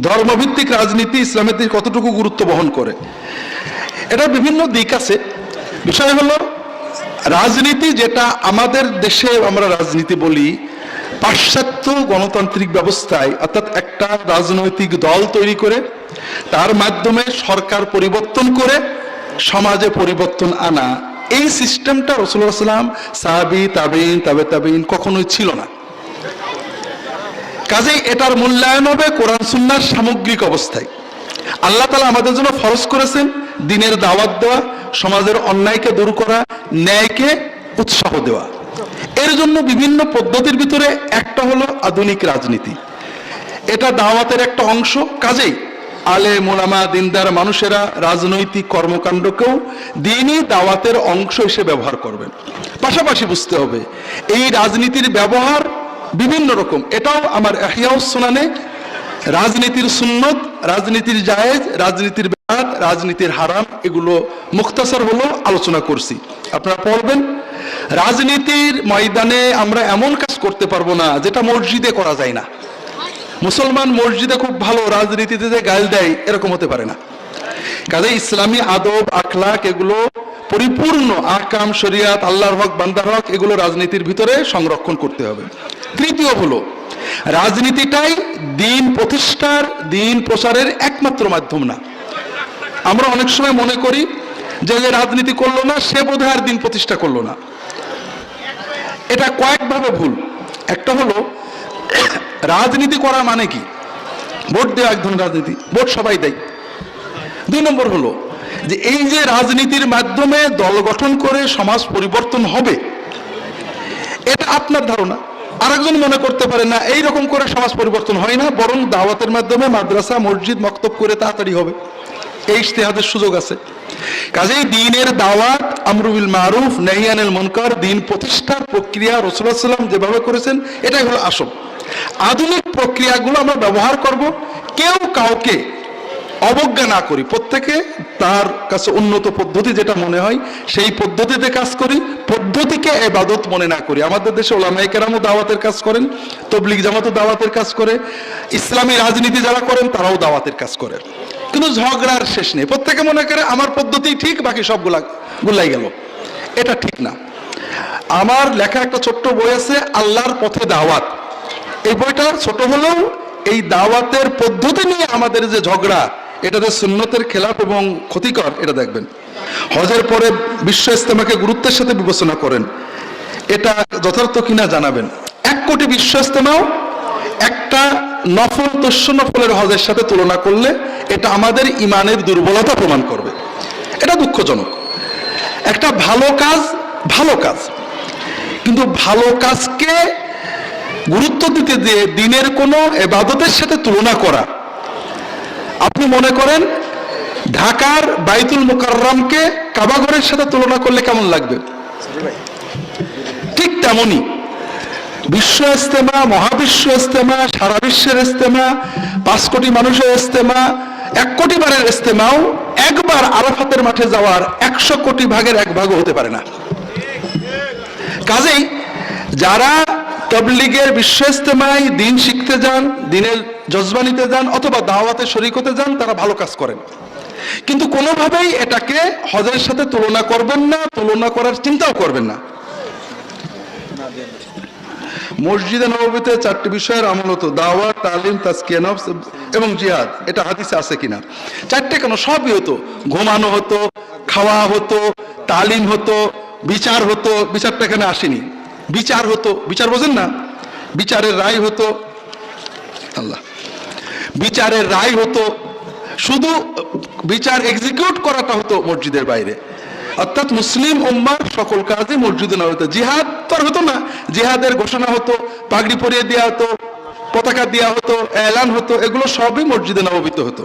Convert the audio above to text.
ধর্মভিত্তিক রাজনীতি ইসলামের দিকে কতটুকু গুরুত্ব বহন করে? এটা বিভিন্ন দিক আছে। বিষয় হলো, রাজনীতি যেটা আমাদের দেশে আমরা রাজনীতি বলি, পাশ্চাত্য গণতান্ত্রিক ব্যবস্থায় অর্থাৎ একটা রাজনৈতিক দল তৈরি করে, তার মাধ্যমে সরকার পরিবর্তন করে, সমাজে পরিবর্তন আনা। এই সিস্টেমটা রসুল্লাহ সাল্লাম সাহাবি তাবিন তাবে তাবিন কখনোই ছিল না। কাজেই এটার মূল্যায়ন হবে কোরআন সুন্নার সামগ্রিক অবস্থায়। আল্লাহ তালা আমাদের জন্য ফরজ করেছেন দিনের দাওয়াত দেওয়া, সমাজের অন্যায়কে দূর করা, ন্যায়কে উৎসাহ দেওয়া। এর জন্য বিভিন্ন পদ্ধতির ভিতরে একটা হলো আধুনিক রাজনীতি। এটা দাওয়াতের একটা অংশ। কাজেই আলে মোলামা দিনদার মানুষেরা রাজনৈতিক কর্মকাণ্ডকেও দিনই দাওয়াতের অংশ হিসেবে ব্যবহার করবেন। পাশাপাশি বুঝতে হবে, এই রাজনীতির ব্যবহার বিভিন্ন রকম। এটাও আমার সোনানে রাজনীতির সুন্নত, রাজনীতির জায়েজ, রাজনীতির বেদাত, রাজনীতির হারাম, এগুলো মুক্তাসার হলো আলোচনা করছি। আপনারা পড়বেন, রাজনীতির ময়দানে আমরা এমন কাজ করতে পারব না যেটা মসজিদে করা যায় না। মুসলমান মসজিদে খুব ভালো, রাজনীতিতে যে গাল দেয়, এরকম হতে পারে না। কাজে ইসলামী আদব, আখলাক এগুলো পরিপূর্ণ আকাম, শরিয়াত, আল্লাহর হক, বান্দার হক, এগুলো রাজনীতির ভিতরে সংরক্ষণ করতে হবে। তৃতীয় হলো, রাজনীতিটাই দিন প্রতিষ্ঠার, দিন প্রচারের একমাত্র মাধ্যম না। আমরা অনেক সময় মনে করি যে যে রাজনীতি করল না, সে বোধহয় আর দিন প্রতিষ্ঠা করল না। এটা কয়েকভাবে ভুল। একটা হলো, রাজনীতি করা মানে কি? ভোট দেওয়া এক ধরনের রাজনীতি, ভোট সবাই দেয়। দুই নম্বর হলো যে এই যে রাজনীতির মাধ্যমে দল গঠন করে সমাজ পরিবর্তন হবে, এটা আপনার ধারণা? আরেকজন মনে করতে পারে না এই রকম করে সমাজ পরিবর্তন হয় না, বরং দাওয়াতের মাধ্যমে মাদ্রাসা, মসজিদ, মক্তব করে তাড়াতাড়ি হবে। এই ইশতেহাদের সুযোগ আছে। কাজেই দিনের দাওয়াত আমরুবিল মারুফ নেহিয়ানুল মনকার, দিন প্রতিষ্ঠার প্রক্রিয়া রসুল্লাহ সাল্লাম যেভাবে করেছেন, এটাই হলো আসল। আধুনিক প্রক্রিয়াগুলো আমরা ব্যবহার করব। কেউ কাউকে অবজ্ঞা না করি, প্রত্যেকে তার কাছে উন্নত পদ্ধতি যেটা মনে হয়, সেই পদ্ধতিতে কাজ করি, পদ্ধতিকে এবাদত মনে না করি। আমাদের দেশে ওলামাই কেরামও দাওয়াতের কাজ করেন, তবলিগ জামাতও দাওয়াতের কাজ করে, ইসলামী রাজনীতি যারা করেন, তারাও দাওয়াতের কাজ করে। কিন্তু ঝগড়ার শেষ নেই। প্রত্যেকে মনে করে, আমার পদ্ধতি ঠিক, বাকি সবগুলা গুলাই গেল। এটা ঠিক না। আমার লেখা একটা ছোট্ট বই আছে, আল্লাহর পথে দাওয়াত। এই বইটা ছোট হলেও এই দাওয়াতের পদ্ধতি নিয়ে আমাদের যে ঝগড়া এটাতে সুন্নতের খেলাফ এবং ক্ষতিকর, এটা দেখবেন। হজের পরে বিশ্ব ইস্তেমাকে গুরুত্বের সাথে বিবেচনা করেন। এটা যথার্থ কিনা জানাবেন। এক কোটি বিশ্ব ইস্তেমাও একটা নফল তস্য নফলের হজের সাথে তুলনা করলে এটা আমাদের ইমানের দুর্বলতা প্রমাণ করবে। এটা দুঃখজনক। একটা ভালো কাজ ভালো কাজ। কিন্তু ভালো কাজকে গুরুত্ব দিতে দিয়ে দিনের কোনো এবাদতের সাথে তুলনা করা আপনি মনে করেন ঢাকার বাইতুল মোকাররমকে কাবাগরের সাথে তুলনা করলে কেমন লাগবে? ঠিক তেমনই। বিশ্ব ইস্তেমা মহাবিশ্ব ইস্তেমা সারা বিশ্বের ইস্তেমা পাঁচ কোটি মানুষের ইস্তেমা এক কোটি বারের ইস্তেমাও একবার আরাফাতের মাঠে যাওয়ার একশো কোটি ভাগের এক ভাগও হতে পারে না। কাজেই যারা তবলিগের বিশ্ব ইস্তেমায় দিন শিখতে যান, দিনের জজবা নিতে যান অথবা দাওয়াতে শরিক হতে যান, তারা ভালো কাজ করেন। কিন্তু কোনোভাবেই এটাকে হজের সাথে তুলনা করবেন না, তুলনা করার চিন্তাও করবেন না। মসজিদে নবীতে চারটি বিষয়ের আমল হতো দাওয়াত তালিম তাস্কিয়া নফস এবং জিহাদ। এটা হাদিসে আছে কিনা? চারটে কেন? সবই হতো। ঘুমানো হতো, খাওয়া হতো, তালিম হতো, বিচার হতো। বিচারটা এখানে আসেনি। বিচার হতো। বিচার বোঝেন না? বিচারের রায় হতো। আল্লাহ। বিচারের রায় হতো। শুধু বিচার এক্সিকিউট করাটা হতো মসজিদের বাইরে। অর্থাৎ মুসলিম উম্মার সকল কাজে মসজিদে না হতো। জিহাদ তো আর হতো না। জিহাদের ঘোষণা হতো, পাগড়ি পরিয়ে দেওয়া হতো, পতাকা দেওয়া হতো, এলান হতো, এগুলো সবই মসজিদে নববিত হতো।